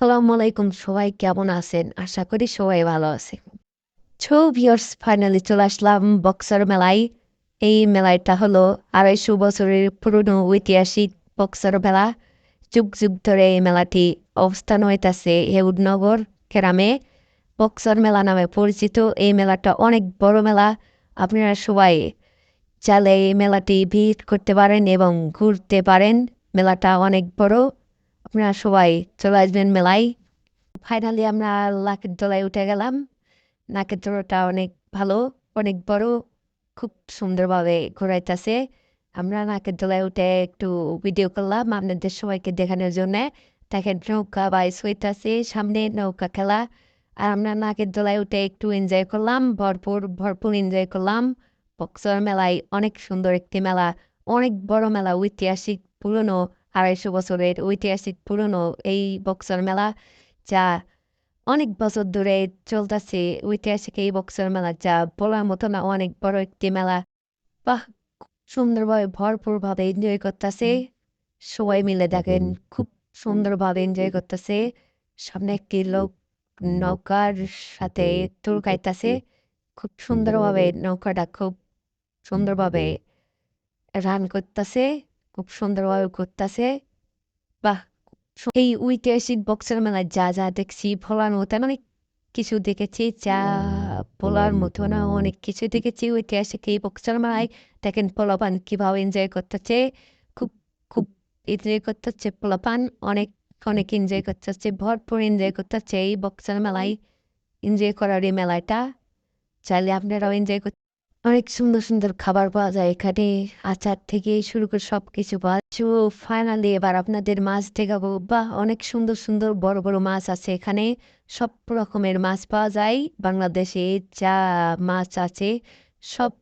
আসসালামু আলাইকুম, সবাই কেমন আছেন? আশা করি সবাই ভালো আছে ছো ভিওর্স ফাইনালি চলে আসলাম বক্সার মেলায়। এই মেলাটা হলো আড়াইশো বছরের পুরনো ঐতিহাসিক বক্সার মেলা। যুগ যুগ ধরে এই মেলাটি অবস্থান হইতেছে হেউডনগর গ্রামে। বক্সার মেলা নামে পরিচিত। এই মেলাটা অনেক বড় মেলা। আপনারা সবাই চাইলে এই মেলাটি ভিড় করতে পারেন এবং ঘুরতে পারেন। মেলাটা অনেক বড়। আপনারা সবাই চলে আসবেন মেলায়। ফাইনালি আমরা লাকের তলায় উঠে গেলাম। নাকের তলাটা অনেক ভালো, অনেক বড়, খুব সুন্দরভাবে ঘোরাইতেছে। আমরা নাকের তলায় উঠে একটু ভিডিও করলাম আপনাদের সবাইকে দেখানোর জন্যে। দেখেন নৌকা বাইস হইতেছে সামনে নৌকা খেলা। আর আমরা নাকের দোলায় উঠে একটু এনজয় করলাম, ভরপুর ভরপুর এনজয় করলাম। বক্সর মেলায় অনেক সুন্দর একটি মেলা, অনেক বড় মেলা, ঐতিহাসিক, পুরনো আড়াইশো বছরের ঐতিহাসিক পুরনো এই বক্সার মেলা, যা অনেক বছর ধরে চলতেছে। ঐতিহাসিক এই বক্সার মেলা, যা বলার মতো না, অনেক বড় একটি মেলা। বাহ সুন্দরভাবে, ভরপুরভাবে এনজয় করতেছে। সবাই মিলে দেখেন, খুব সুন্দরভাবে এনজয় করতেছে। সামনে একটি লোক নৌকার সাথে তুল খাইতেছে খুব সুন্দরভাবে নৌকাটা, খুব সুন্দরভাবে রান করতেছে। খুব সুন্দরভাবে করতেছে বাহ এই ঐতিহাসিক বক্সের মেলায় যা যা দেখছি, বলার মতো অনেক কিছু দেখেছি। যা বলার মতো না অনেক কিছু দেখেছি ঐতিহাসিক এই বক্সের মেলায়। দেখেন পোলাপান কীভাবে এনজয় করতেছে। খুব খুব এনজয় করতেছে পোলাপান। অনেক অনেক এনজয় করতেছে, ভরপুর এনজয় করতেছে এই বক্সের মেলায়। এনজয় করার এই মেলাটা। চাইলে আপনারাও এনজয় করতে অনেক সুন্দর সুন্দর খাবার পাওয়া যায় এখানে। আচার থেকে শুরু করে সব কিছু পাওয়া ফাইনালি এবার আপনাদের মাছ দেখাবো। বা অনেক সুন্দর সুন্দর বড় বড় মাছ আছে এখানে। সব রকমের মাছ পাওয়া যায়। বাংলাদেশে যা মাছ আছে, সব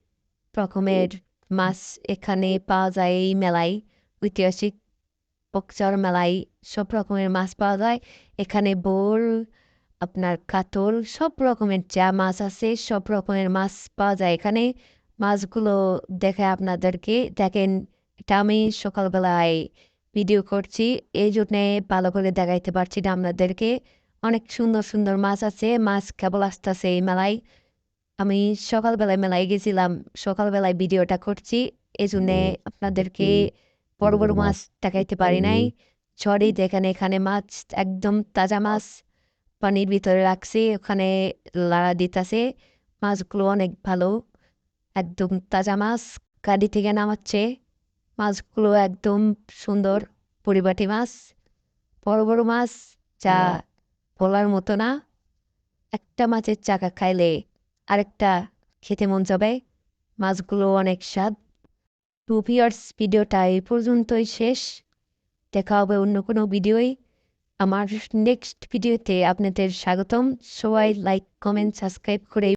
রকমের মাছ এখানে পাওয়া যায় এই মেলায়। ঐতিহাসিক বক্সার মেলায় সব রকমের মাছ পাওয়া যায়। এখানে বোর আপনার কাতল, সব রকমের যা মাছ আছে, সব রকমের মাছ পাওয়া যায় এখানে। মাছগুলো দেখে আপনাদেরকে, দেখেন, এটা আমি সকালবেলায় ভিডিও করছি, এই জন্যে ভালো করে দেখাইতে পারছি না আপনাদেরকে। অনেক সুন্দর সুন্দর মাছ আছে, মাছ কেবল আসতেছে এই মেলায়। আমি সকালবেলায় মেলায় গেছিলাম, সকালবেলায় ভিডিওটা করছি, এই জন্যে আপনাদেরকে বড় বড় মাছ দেখাইতে পারি নাই। সরি, দেখেন এখানে মাছ, একদম তাজা মাছ। পানির ভিতরে রাখছি ওখানে লাড়া দিতেছে। মাছগুলো অনেক ভালো একদম তাজা মাছ গাড়ি থেকে নামাচ্ছে। মাছগুলো একদম সুন্দর পরিবাটি মাছ বড় বড় মাছ যা বলার মতো না। একটা মাছের চাকা খাইলে আরেকটা খেতে মন যাবে। মাছগুলো অনেক স্বাদ। টু ভিয়ার্স ভিডিওটা এই পর্যন্তই শেষ। দেখা হবে অন্য কোনো ভিডিওই আমার নেক্সট ভিডিওতে আপনাদের স্বাগতম। সবাই লাইক কমেন্ট সাবস্ক্রাইব করে